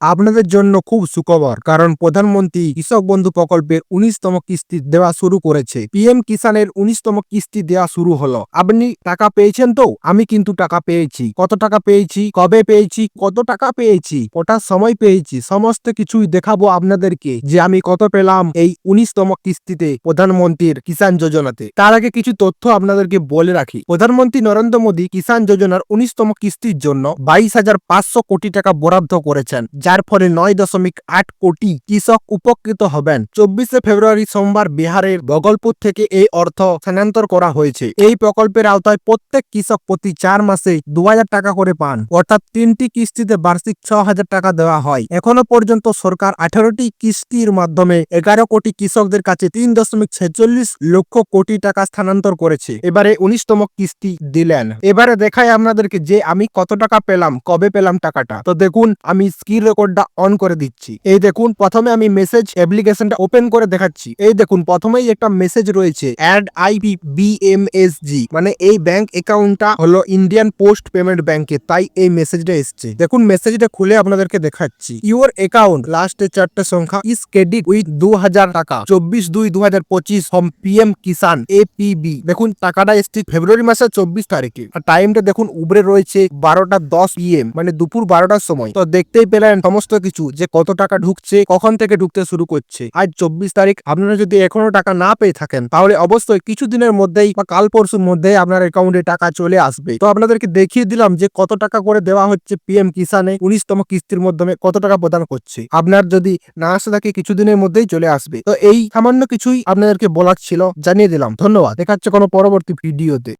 আপনাদের জন্য খুব সুখবর, কারণ প্রধানমন্ত্রী কৃষক বন্ধু প্রকল্পের উনিশতম কিস্তি দেওয়া শুরু করেছে। পিএম কিষানের উনিশতম কিস্তি দেওয়া শুরু হলো। আপনি টাকা পেয়েছেন তো? আমি কিন্তু টাকা পেয়েছি। কত টাকা পেয়েছি? কবে পেয়েছি? কত টাকা পেয়েছি? ওটার সময় পেয়েছি? সমস্ত কিছুই দেখাবো আপনাদেরকে যে আমি কত পেলাম এই উনিশতম কিস্তিতে প্রধানমন্ত্রীর কিষাণ যোজনাতে। তার আগে কিছু তথ্য আপনাদেরকে বলে রাখি। প্রধানমন্ত্রী নরেন্দ্র মোদী কিষাণ যোজনার উনিশতম কিস্তির জন্য বাইশ হাজার পাঁচশো কোটি টাকা বরাদ্দ করেছেন যার ফলে নয় দশমিক আট কোটি কৃষক উপকৃত হবেন। চব্বিশে ফেব্রুয়ারি সোমবার বিহারের বগলপুর থেকে এই অর্থ স্থানান্তর করা হয়েছে। এই প্রকল্পের আওতায় প্রত্যেক কৃষক প্রতি চার মাসে দু হাজার টাকা করে পান। অর্থাৎ তিনটি কিস্তিতে বার্ষিক ছ হাজার টাকা দেওয়া হয়। এখনও পর্যন্ত সরকার আঠারোটি কিস্তির মাধ্যমে এগারো কোটি কৃষকদের কাছে তিন দশমিক ছেচল্লিশ লক্ষ কোটি টাকা স্থানান্তর করেছে। এবারে উনিশতম কিস্তি দিলেন। এবারে দেখায় আপনাদেরকে যে আমি কত টাকা পেলাম, কবে পেলাম টাকাটা। তো দেখুন, আমি স্ক্রিন রেকর্ডটা অন করে দিচ্ছি। এই দেখুন, প্রথমে আমি মেসেজ অ্যাপ্লিকেশনটা ওপেন করে দেখাচ্ছি। এই দেখুন, প্রথমেই একটা মেসেজ রয়েছে অ্যাড আইপি বিএমএসজি মানে এই ব্যাংক অ্যাকাউন্টটা হলো ইন্ডিয়ান পোস্ট পেমেন্ট ব্যাংকে তাই এই মেসেজটা এসছে। দেখুন মেসেজটা খুলে আপনাদেরকে দেখাচ্ছি। ইউর অ্যাকাউন্ট লাস্টে চারটে সংখ্যা ইস ক্রেডিট উইথ দু হাজার টাকা। চব্বিশ দুই দু হাজার পঁচিশ ফ্রম পিএম কিষান এপিবি দেখুন, টাকাটা এসছে ফেব্রুয়ারি মাসের চব্বিশ তারিখে। আর টাইমটা দেখুন, উবরে রয়েছে বারোটা দশ পিএম মানে দুপুর বারোটার সময়। তো দেখতেই পেলেন সমস্ত কিছু যে কত টাকা ঢুকছে, কখন থেকে ঢুকতে শুরু করছে, আজ চব্বিশ তারিখ, আপনারা যদি এখনও টাকা না পেয়ে থাকেন, তাহলে অবশ্যই কিছুদিনের মধ্যেই বা কাল পরশুর মধ্যেই আপনার অ্যাকাউন্টে টাকা চলে আসবে। তো আপনাদেরকে দেখিয়ে দিলাম যে কত টাকা করে দেওয়া হচ্ছে পিএম কিষানে উনিশতম কিস্তির মাধ্যমে কত টাকা প্রদান করছে। আপনার যদি না আসে থাকে, কিছুদিনের মধ্যেই চলে আসবে। তো এই সামান্য কিছুই আপনাদেরকে বলার ছিল, জানিয়ে দিলাম। ধন্যবাদ। দেখাচ্ছে কোনো পরবর্তী ভিডিওতে।